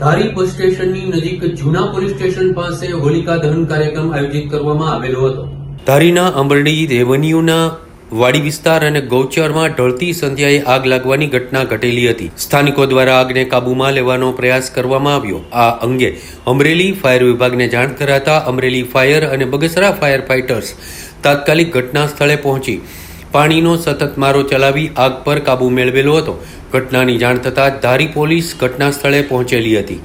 ધારી બસ સ્ટેશનની નજીક જૂના પોલીસ સ્ટેશન પાસે હોલિકા દહન કાર્યક્રમ આયોજિત કરવામાં આવેલો હતો. ધારીના અંબરડી રેવન્યુના વાડી વિસ્તાર અને ગૌચરમાં ઢળતી સંધ્યાએ આગ લાગવાની ઘટના ઘટેલી હતી. સ્થાનિકો દ્વારા આગને કાબૂમાં લેવાનો પ્રયાસ કરવામાં આવ્યો. આ અંગે અમરેલી ફાયર વિભાગને જાણ કરાતા અમરેલી ફાયર અને બગસરા ફાયર ફાઇટર્સ તાત્કાલિક ઘટના સ્થળે પહોંચી. પાણીનો સતત મારો ચલાવી આગ પર કાબૂ મેળવેલો હતો. ઘટનાની જાણ થતાં ધારી પોલીસ ઘટના સ્થળે પહોંચેલી હતી.